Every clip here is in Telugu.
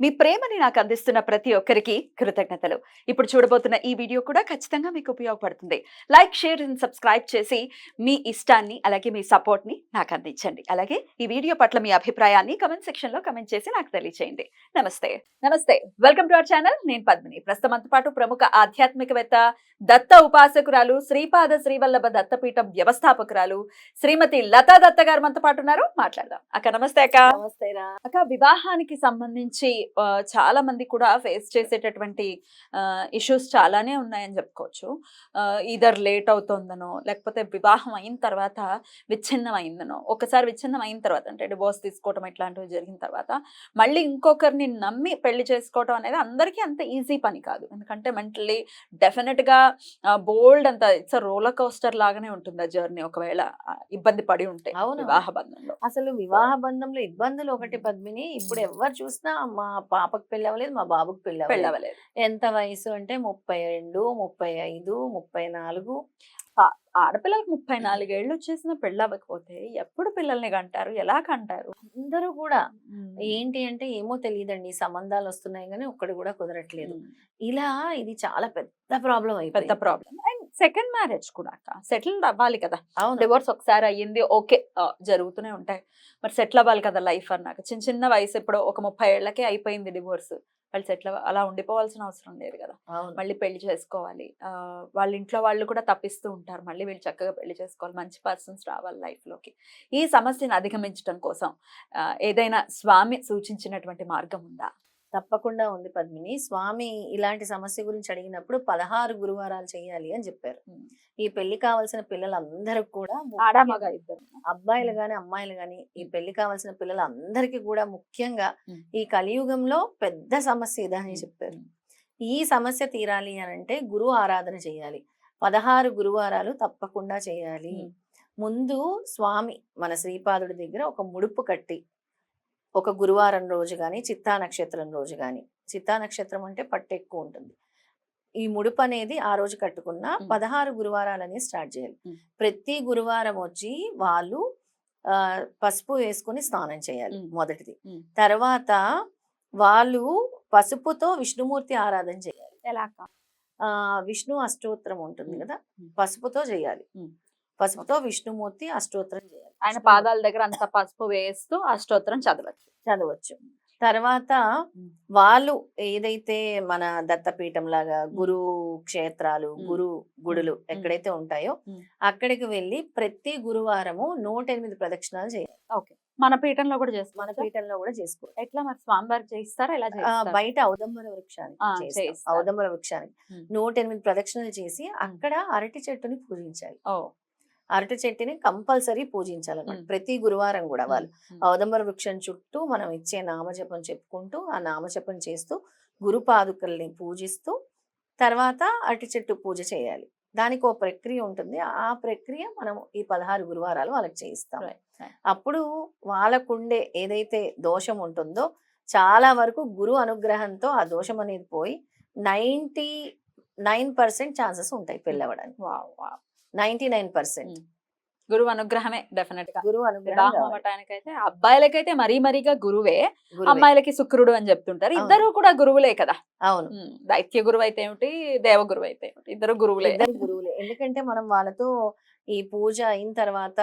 మీ ప్రేమని నాకు అందిస్తున్న ప్రతి ఒక్కరికి కృతజ్ఞతలు. ఇప్పుడు చూడబోతున్న ఈ వీడియో కూడా ఖచ్చితంగా మీకు ఉపయోగపడుతుంది. లైక్ షేర్ అండ్ సబ్స్క్రైబ్ చేసి మీ ఇష్టాన్ని అలాగే మీ సపోర్ట్ని నాకు అందించండి. అలాగే ఈ వీడియో పట్ల మీ అభిప్రాయాన్ని కమెంట్ సెక్షన్లో కమెంట్ చేసి నాకు తెలియచేయండి. నమస్తే. నమస్తే. Welcome to our channel. నేను పద్మిని. ప్రస్తుతం పాటు ప్రముఖ ఆధ్యాత్మికవేత్త దత్త ఉపాసకురాలు శ్రీపాద శ్రీవల్లభ దత్తపీఠం వ్యవస్థాపకురాలు శ్రీమతి లతా దత్త గారు మనతో పాటు ఉన్నారు. మాట్లాడదాం. అక్క నమస్తే అక్క. నమస్తే అక్క వివాహానికి సంబంధించి చాలా మంది కూడా ఫేస్ చేసేటటువంటి ఇష్యూస్ చాలానే ఉన్నాయని చెప్పుకోవచ్చు. ఇదర్ లేట్ అవుతుందనో లేకపోతే వివాహం అయిన తర్వాత విచ్ఛిన్నం అయిందనో ఒకసారి విచ్ఛిన్నం అయిన తర్వాత అంటే డివోర్స్ తీసుకోవటం ఇట్లాంటివి జరిగిన తర్వాత మళ్ళీ ఇంకొకరిని నమ్మి పెళ్ళి చేసుకోవటం అనేది అందరికీ అంత ఈజీ పని కాదు. ఎందుకంటే మెంటలీ డెఫినెట్గా బోల్డ్ అంత ఇట్స్ రోలర్ కోస్టర్ లాగానే ఉంటుంది ఆ జర్నీ ఒకవేళ ఇబ్బంది పడి ఉంటే. వివాహ బంధంలో. అసలు వివాహ బంధంలో ఇబ్బందులు ఒకటి పద్మిని ఇప్పుడు ఎవరు చూసినా మా పాపకు పెళ్ళి అవ్వలేదు మా బాబుకు పెళ్ళి అవ్వలేదు పెళ్ళవలేదు ఎంత వయసు అంటే ముప్పై రెండు ముప్పై ఐదు ముప్పై నాలుగు. ఆడపిల్లలకు ముప్పై నాలుగేళ్ళు వచ్చేసిన పెళ్ళి అవ్వకపోతే ఎప్పుడు పిల్లల్ని కంటారు? ఎలా కంటారు? అందరూ కూడా ఏంటి అంటే ఏమో తెలియదండి సంబంధాలు వస్తున్నాయి కానీ ఒక్కడు కూడా కుదరట్లేదు. ఇలా ఇది చాలా పెద్ద ప్రాబ్లం పెద్ద అయిపోయింది. ప్రాబ్లం అండ్ సెకండ్ మ్యారేజ్ కూడా సెటిల్ అవ్వాలి కదా. డివోర్స్ ఒకసారి అయ్యింది ఓకే. జరుగుతూనే ఉంటాయి. మరి సెటిల్ అవ్వాలి కదా లైఫ్ అన్నాక. చిన్న చిన్న వయసు ఇప్పుడు ఒక ముప్పై ఏళ్ళకే అయిపోయింది డివోర్స్. వాళ్ళు సెటిల్ అలా ఉండిపోవాల్సిన అవసరం లేదు కదా. మళ్ళీ పెళ్ళి చేసుకోవాలి. వాళ్ళ ఇంట్లో వాళ్ళు కూడా తప్పిస్తూ ఉంటారు. మళ్ళీ వీళ్ళు చక్కగా పెళ్ళి చేసుకోవాలి. మంచి పర్సన్స్ రావాలి life లోకి. ఈ సమస్యను అధిగమించడం కోసం ఏదైనా స్వామి సూచించినటువంటి మార్గం ఉందా? తప్పకుండా ఉంది పద్మిని. స్వామి ఇలాంటి సమస్య గురించి అడిగినప్పుడు పదహారు గురువారాలు చేయాలి అని చెప్పారు. ఈ పెళ్ళి కావాల్సిన పిల్లలందరూ కూడా అబ్బాయిలు గాని అమ్మాయిలు గాని ఈ పెళ్ళి కావాల్సిన పిల్లలందరికీ కూడా ముఖ్యంగా. ఈ కలియుగంలో పెద్ద సమస్య ఇదా అని చెప్పారు. ఈ సమస్య తీరాలి అని అంటే గురువు ఆరాధన చేయాలి పదహారు గురువారాలు తప్పకుండా చేయాలి. ముందు స్వామి మన శ్రీపాదుడి దగ్గర ఒక ముడుపు కట్టి ఒక గురువారం రోజు కానీ చిత్తా నక్షత్రం రోజు కానీ చిత్తా నక్షత్రం అంటే పట్టు ఎక్కువ ఉంటుంది ఈ ముడుపు అనేది ఆ రోజు కట్టుకున్న. పదహారు గురువారాలు అనేది స్టార్ట్ చేయాలి. ప్రతి గురువారం వచ్చి వాళ్ళు ఆ, పసుపు వేసుకొని స్నానం చేయాలి. మొదటిది. తర్వాత వాళ్ళు పసుపుతో విష్ణుమూర్తి ఆరాధన చేయాలి ఎలా ఆ విష్ణు అష్టోత్తరం ఉంటుంది. కదా. పసుపుతో చేయాలి. పసుపుతో విష్ణుమూర్తి అష్టోత్తరం చేయాలి. ఆయన పాదాల దగ్గర అంత పసుపు వేస్తూ అష్టోత్తరం చదవచ్చు. చదవచ్చు. తర్వాత. వాళ్ళు ఏదైతే మన దత్తపీఠం లాగా. గురు క్షేత్రాలు. గురు గుడులు. ఎక్కడైతే ఉంటాయో. అక్కడికి వెళ్ళి ప్రతి గురువారము నూట ఎనిమిది ప్రదక్షిణాలు చేయాలి. ఓకే. మన పీఠంలో కూడా చేస్తాం మన పీఠంలో కూడా చేసుకోవాలి ఎట్లా మరి స్వామివారికి చేయిస్తారా? ఎలా బయట ఔదంబర వృక్షానికి. ఔదంబర వృక్షానికి. నూట ఎనిమిది ప్రదక్షిణలు చేసి అక్కడ అరటి చెట్టుని పూజించాలి. అరటి చెట్టుని కంపల్సరీ పూజించాలన్నమాట. ప్రతి గురువారం కూడా వాళ్ళు. ఉమ్. ఔదంబర వృక్షం చుట్టూ మనం ఇచ్చే నామజపం చెప్పుకుంటూ ఆ నామజపం చేస్తూ గురు పాదుకల్ని పూజిస్తూ తర్వాత అరటి చెట్టు పూజ చేయాలి. దానికి ఒక ప్రక్రియ ఉంటుంది. ఆ ప్రక్రియ మనం ఈ పదహారు గురువారాలు వాళ్ళకి చేయిస్తాం. అప్పుడు వాళ్ళకుండే ఏదైతే దోషం ఉంటుందో చాలా వరకు గురు అనుగ్రహంతో ఆ దోషం అనేది పోయి నైంటీ నైన్ పర్సెంట్ ఛాన్సెస్ ఉంటాయి పెళ్ళవడానికి. Wow, wow. Ninety nine percent. గురువు అనుగ్రహమే డెఫినెట్గా గురువు అనుగ్రహం. అవ్వటానికైతే అబ్బాయిలకైతే మరీ మరీగా గురువే. అమ్మాయిలకి శుక్రుడు అని చెప్తుంటారు. ఇద్దరు కూడా గురువులే కదా. అవును. దైత్య గురువు అయితే ఏమిటి? దేవ గురువు అయితే ఏమిటి? ఇద్దరు గురువులే. ఇద్దరు గురువులే. ఎందుకంటే మనం వాళ్ళతో ఈ పూజ అయిన తర్వాత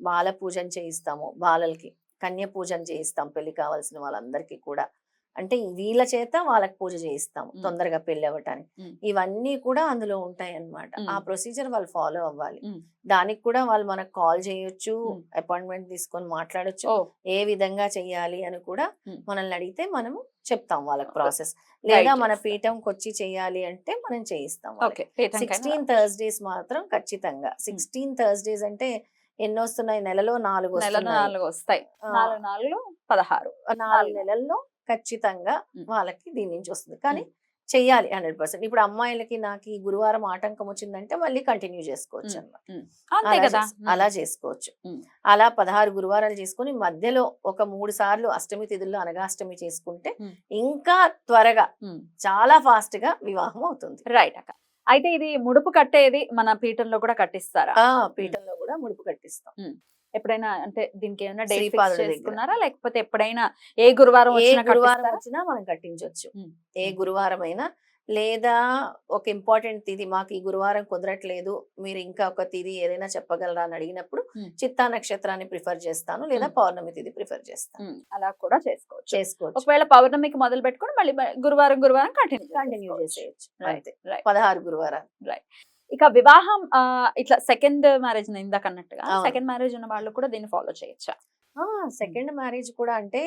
బాల పూజను చేయిస్తాము. బాలలకి కన్య పూజను చేయిస్తాం. పెళ్ళి కావాల్సిన వాళ్ళందరికీ కూడా. అంటే వీళ్ళ చేత వాళ్ళకి పూజ చేయిస్తాము మ్. తొందరగా పెళ్ళి అవ్వటానికి. ఇవన్నీ కూడా అందులో ఉంటాయి అన్నమాట. ఆ ప్రొసీజర్ వాళ్ళు ఫాలో అవ్వాలి. దానికి కూడా వాళ్ళు మనకు కాల్ చేయొచ్చు. అపాయింట్మెంట్ తీసుకొని మాట్లాడొచ్చు ఏ విధంగా చెయ్యాలి అని కూడా. మనల్ని అడిగితే మనము చెప్తాం వాళ్ళకి. ప్రాసెస్ లేదా మన. పీఠంకి వచ్చి చేయాలి అంటే మనం చేయిస్తాం సిక్స్టీన్ థర్స్డేస్ మాత్రం ఖచ్చితంగా సిక్స్టీన్ థర్స్డేస్ అంటే ఎన్ని వస్తున్నాయి నెలలో నాలుగు నాలుగు వస్తాయి నాలుగు నాలుగు పదహారు నాలుగు. నెలల్లో ఖచ్చితంగా. వాళ్ళకి దీని నుంచి వస్తుంది. కానీ చెయ్యాలి హండ్రెడ్ పర్సెంట్. ఇప్పుడు అమ్మాయిలకి నాకు గురువారం ఆటంకం వచ్చిందంటే మళ్ళీ కంటిన్యూ చేసుకోవచ్చు అంతే అలా చేసుకోవచ్చు. అలా పదహారు గురువారాలు చేసుకుని మధ్యలో ఒక మూడు సార్లు అష్టమి తిథుల్లో అనగాష్టమి చేసుకుంటే. ఇంకా త్వరగా. చాలా ఫాస్ట్గా వివాహం అవుతుంది. రైట్ అక్క. అయితే ఇది ముడుపు కట్టేది మన పీఠంలో కూడా కట్టిస్తారా? పీఠంలో కూడా ముడుపు కట్టిస్తాం. ఎప్పుడైనా అంటే దీనికి ఏమైనా డేట్ ఫిక్స్ దగ్గర. చేసుకున్నారా లేకపోతే ఎప్పుడైనా ఏ గురువారం ఏ గురువారం? వచ్చినా మనం కట్టించవచ్చు. ఏ. గురువారం అయినా లేదా ఒక ఇంపార్టెంట్ తిథి మాకు ఈ గురువారం కుదరట్లేదు మీరు ఇంకా ఒక తిథి ఏదైనా చెప్పగలరా అని అడిగినప్పుడు. చిత్తా నక్షత్రాన్ని ప్రిఫర్ చేస్తాను లేదా. పౌర్ణమి తిథి ప్రిఫర్ చేస్తాను అలా కూడా చేసుకోవచ్చు చేసుకోవచ్చు ఒకవేళ పౌర్ణమికి మొదలు పెట్టుకొని మళ్ళీ గురువారం గురువారం కంటిన్యూ కంటిన్యూ చేసేయచ్చు Right, అంతే right. ఇక వివాహం ఇట్లా సెకండ్ మ్యారేజ్ ఇందాక అన్నట్టుగా. సెకండ్ మ్యారేజ్ ఉన్న వాళ్ళు కూడా దీన్ని ఫాలో చేయొచ్చా? సెకండ్ మ్యారేజ్ కూడా అంటే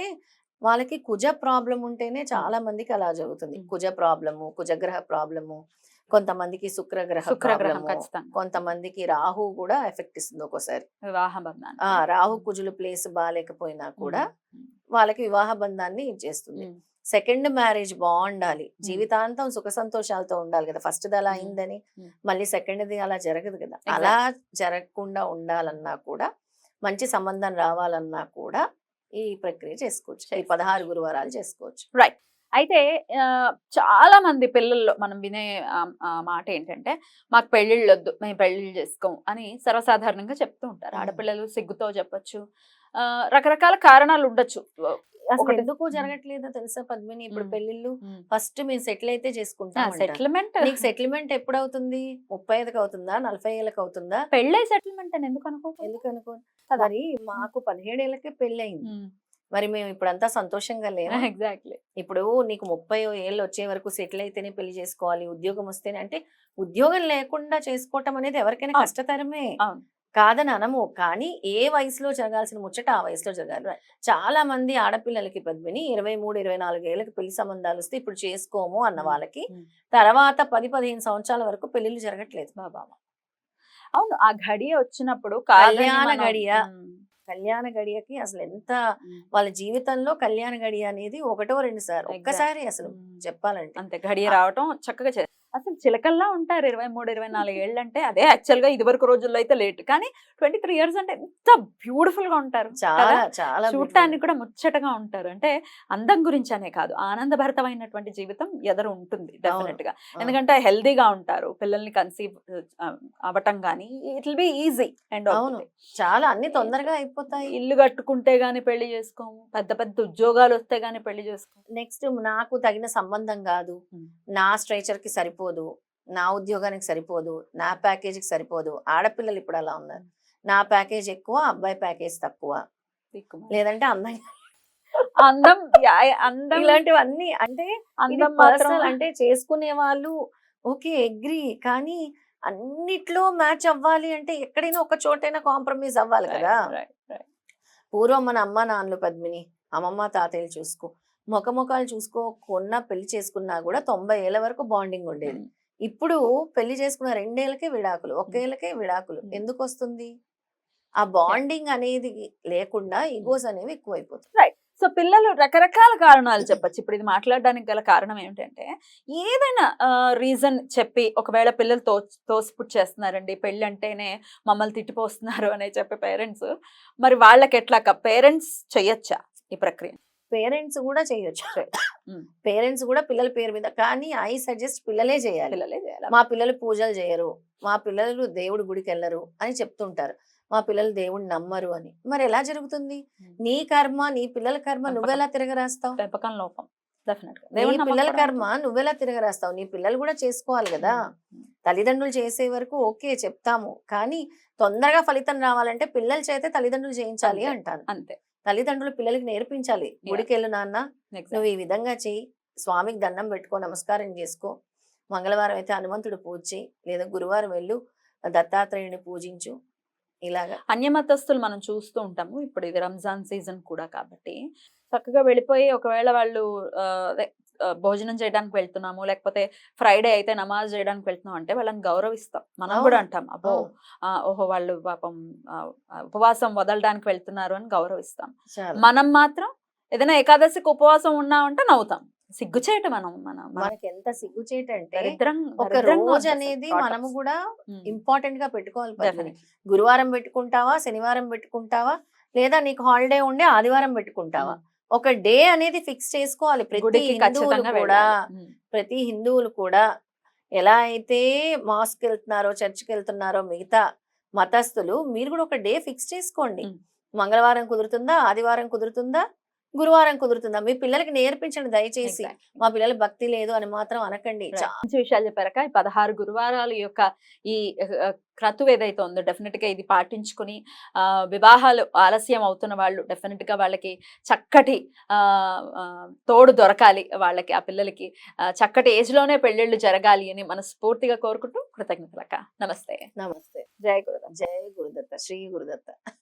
వాళ్ళకి కుజ ప్రాబ్లం ఉంటేనే చాలా మందికి అలా జరుగుతుంది. కుజ ప్రాబ్లము కుజగ్రహ ప్రాబ్లము కొంతమందికి శుక్రగ్రహ శుక్రగ్రహం కొంతమందికి రాహు కూడా ఎఫెక్ట్ ఇస్తుంది ఒక్కోసారి వివాహ బంధాన్ని. రాహు కుజులు ప్లేస్ బాగాలేకపోయినా కూడా వాళ్ళకి వివాహ బంధాన్ని ఇచ్చేస్తుంది సెకండ్ మ్యారేజ్ బాగుండాలి జీవితాంతం సుఖ సంతోషాలతో ఉండాలి కదా ఫస్ట్ ది అలా. అయిందని. మళ్ళీ సెకండ్ ది అలా జరగదు కదా. అలా జరగకుండా ఉండాలన్నా కూడా మంచి సంబంధం రావాలన్నా కూడా ఈ ప్రక్రియ చేసుకోవచ్చు ఈ. పదహారు గురువారాలు చేసుకోవచ్చు అయితే ఆ, చాలా మంది పిల్లల్లో మనం వినే మాట ఏంటంటే మాకు పెళ్ళిళ్ళు వద్దు మేము పెళ్ళిళ్ళు చేసుకోం అని సర్వసాధారణంగా చెప్తూ ఉంటారు. ఆడపిల్లలు సిగ్గుతో చెప్పొచ్చు రకరకాల కారణాలు ఉండొచ్చు అసలు ఎందుకు. జరగట్లేదో తెలుసా పద్మిని? ఇప్పుడు. పెళ్ళిళ్ళు ఫస్ట్ మేము సెటిల్ అయితే చేసుకుంటాం. సెటిల్మెంట్. నీకు సెటిల్మెంట్ ఎప్పుడు అవుతుంది ముప్పై ఐదుకి అవుతుందా? నలభై ఏళ్ళకి అవుతుందా? పెళ్ళే సెటిల్మెంట్ అని ఎందుకు అనుకో ఎందుకు అనుకో. మరి మాకు పదిహేడేళ్ళకే పెళ్ళయింది. మరి మేము ఇప్పుడంతా సంతోషంగా లేము ఎగ్జాక్ట్లీ. ఇప్పుడు నీకు ముప్పై ఏళ్ళు వచ్చే వరకు సెటిల్ అయితేనే పెళ్ళి చేసుకోవాలి ఉద్యోగం వస్తేనే అంటే ఉద్యోగం లేకుండా చేసుకోవటం అనేది ఎవరికైనా. కష్టతరమే. కాదని అనము కానీ ఏ వయసులో జరగాల్సిన ముచ్చట ఆ వయసులో జరగాలి. చాలా మంది ఆడపిల్లలకి పద్మిని ఇరవై మూడు ఇరవై నాలుగు ఏళ్ళకి పెళ్ళి సంబంధాలు వస్తే ఇప్పుడు చేసుకోము అన్న. వాళ్ళకి. తర్వాత పది పదిహేను సంవత్సరాల వరకు పెళ్ళిళ్ళు జరగట్లేదు బాబా అవును ఆ గడియ వచ్చినప్పుడు కళ్యాణ గడియ. కళ్యాణ గడియకి అసలు ఎంత వాళ్ళ జీవితంలో కళ్యాణ గడియ అనేది ఒకటో రెండు సార్లు. ఒక్కసారి అసలు. చెప్పాలంటే అంతే గడియ రావటం చక్కగా అసలు చిలకల్లా ఉంటారు ఇరవై మూడు ఇరవై నాలుగు ఏళ్ళు అంటే అదే యాక్చువల్గా ఇది వరకు రోజుల్లో అయితే లేట్. కానీ ట్వంటీ త్రీ ఇయర్స్ అంటే ఎంత బ్యూటిఫుల్గా ఉంటారు చాలా? చాలా చూడటానికి కూడా ముచ్చటగా ఉంటారు. అంటే అందం గురించి అనే కాదు ఆనందభరితమైనటువంటి జీవితం ఎదరు ఉంటుంది డెఫినెట్గా. ఎందుకంటే హెల్దీగా ఉంటారు పిల్లల్ని కన్సీవ్ అవ్వటం కానీ it will be easy and. చాలా అన్ని తొందరగా అయిపోతాయి. ఇల్లు కట్టుకుంటే గానీ పెళ్ళి చేసుకోము పెద్ద పెద్ద ఉద్యోగాలు వస్తే గానీ పెళ్ళి చేసుకోము. నెక్స్ట్ నాకు తగిన సంబంధం కాదు. నా స్ట్రైచర్కి సరిపోదు. నా ఉద్యోగానికి సరిపోదు. నా ప్యాకేజీకి సరిపోదు. ఆడపిల్లలు ఇప్పుడు అలా ఉన్నారు. నా ప్యాకేజ్ ఎక్కువ అబ్బాయి ప్యాకేజ్ తక్కువ. లేదంటే అందం అందం అందం ఇలాంటివన్నీ అంటే అందం పర్సనల్ అంటే చేసుకునే వాళ్ళు ఓకే అగ్రి కానీ అన్నిట్లో మ్యాచ్ అవ్వాలి అంటే ఎక్కడైనా ఒక చోటైనా కాంప్రమైజ్ అవ్వాలి కదా. పూర్వం మన అమ్మ నాన్నలు పద్మిని అమ్మమ్మ తాతయ్యలు చూసుకో. ముఖ ముఖాలు చూసుకోకున్నా పెళ్ళి చేసుకున్నా కూడా తొంభై ఏళ్ళ వరకు బాండింగ్ ఉండేది. ఇప్పుడు పెళ్ళి చేసుకున్న రెండేళ్ళకే విడాకులు ఒకేళ్ళకే విడాకులు. ఎందుకు వస్తుంది ఆ బాండింగ్ అనేది లేకుండా ఈగోస్ అనేవి ఎక్కువైపోతాయి. సో పిల్లలు రకరకాల కారణాలు చెప్పొచ్చు. ఇప్పుడు ఇది మాట్లాడడానికి గల కారణం ఏమిటంటే ఏదైనా రీజన్ చెప్పి ఒకవేళ పిల్లలు తో తోసిపుట్ చేస్తున్నారండి పెళ్ళి అంటేనే మమ్మల్ని తిట్టిపోస్తున్నారు అనే చెప్పే పేరెంట్స్ మరి వాళ్ళకి ఎట్లా పేరెంట్స్ చెయ్యొచ్చా ఈ ప్రక్రియ? పేరెంట్స్ కూడా చేయొచ్చు. పేరెంట్స్ కూడా పిల్లల పేరు మీద కానీ ఐ సజెస్ట్ పిల్లలే చేయాలి. పిల్లలే చేయాలి. మా పిల్లలు పూజలు చేయరు. మా పిల్లలు దేవుడి గుడికి వెళ్ళరు అని చెప్తుంటారు. మా పిల్లలు దేవుడిని నమ్మరు అని. మరి ఎలా జరుగుతుంది. నీ కర్మ నీ పిల్లల కర్మ. నువ్వెలా తిరగరాస్తావు? పెంపకం లోపం. నీ పిల్లల కర్మ నువ్వెలా తిరగరాస్తావు? నీ పిల్లలు కూడా చేసుకోవాలి కదా. తల్లిదండ్రులు చేసే వరకు ఓకే చెప్తాము. కానీ తొందరగా ఫలితం రావాలంటే పిల్లల చేతే తల్లిదండ్రులు చేయించాలి. అంటాను అంతే. తల్లిదండ్రులు పిల్లలకి నేర్పించాలి. గుడికి వెళ్ళు నాన్న. నువ్వు ఈ విధంగా చెయ్యి. స్వామికి దండం పెట్టుకో నమస్కారం చేసుకో. మంగళవారం అయితే హనుమంతుడు పూజ చేయి లేదా గురువారం వెళ్ళు దత్తాత్రేయుని పూజించు. ఇలాగా. అన్యమతస్తులు మనం చూస్తూ ఉంటాము. ఇప్పుడు ఇది రంజాన్ సీజన్ కూడా కాబట్టి. చక్కగా వెళ్ళిపోయి ఒకవేళ వాళ్ళు భోజనం చేయడానికి వెళ్తున్నాము లేకపోతే ఫ్రైడే అయితే నమాజ్ చేయడానికి వెళ్తున్నాం అంటే వాళ్ళని గౌరవిస్తాం. మనం కూడా. అంటాం అబ్బో ఓహో వాళ్ళు పాపం ఉపవాసం వదలడానికి వెళ్తున్నారు అని గౌరవిస్తాం. మనం మాత్రం ఏదైనా ఏకాదశికి ఉపవాసం ఉన్నామంటే నవ్వుతాం. సిగ్గుచేట మనం మన మన మనకి ఎంత సిగ్గుచేటంటే దరిద్రం ఒక రోజు అనేది మనము కూడా ఇంపార్టెంట్గా పెట్టుకోవాలి. గురువారం పెట్టుకుంటావా శనివారం పెట్టుకుంటావా లేదా నీకు హాలిడే ఉండే ఆదివారం పెట్టుకుంటావా? ఒక డే అనేది ఫిక్స్ చేసుకోవాలి. ప్రతి హిందువులు కూడా ప్రతి హిందువులు కూడా ఎలా అయితే మాస్క్ వెళ్తున్నారో చర్చ్కి వెళ్తున్నారో మిగతా మతస్థులు మీరు కూడా ఒక డే ఫిక్స్ చేసుకోండి. మంగళవారం కుదురుతుందా? ఆదివారం కుదురుతుందా? గురువారం కుదురుతుందా? మీ పిల్లలకి నేర్పించండి దయచేసి. మా పిల్లలు భక్తి లేదు అని మాత్రం అనకండి. మంచి విషయాలు చెప్పారక ఈ పదహారు గురువారాల యొక్క ఈ క్రతువు ఏదైతే ఉందో డెఫినెట్గా ఇది పాటించుకుని ఆ వివాహాలు ఆలస్యం అవుతున్న వాళ్ళు డెఫినెట్గా వాళ్ళకి చక్కటి తోడు దొరకాలి వాళ్ళకి ఆ పిల్లలకి. చక్కటి ఏజ్లోనే పెళ్ళిళ్ళు జరగాలి అని మనస్ఫూర్తిగా కోరుకుంటూ కృతజ్ఞతలక్క. నమస్తే. నమస్తే. జయ గురుదత్త. జయ గురుదత్త. శ్రీ గురుదత్త.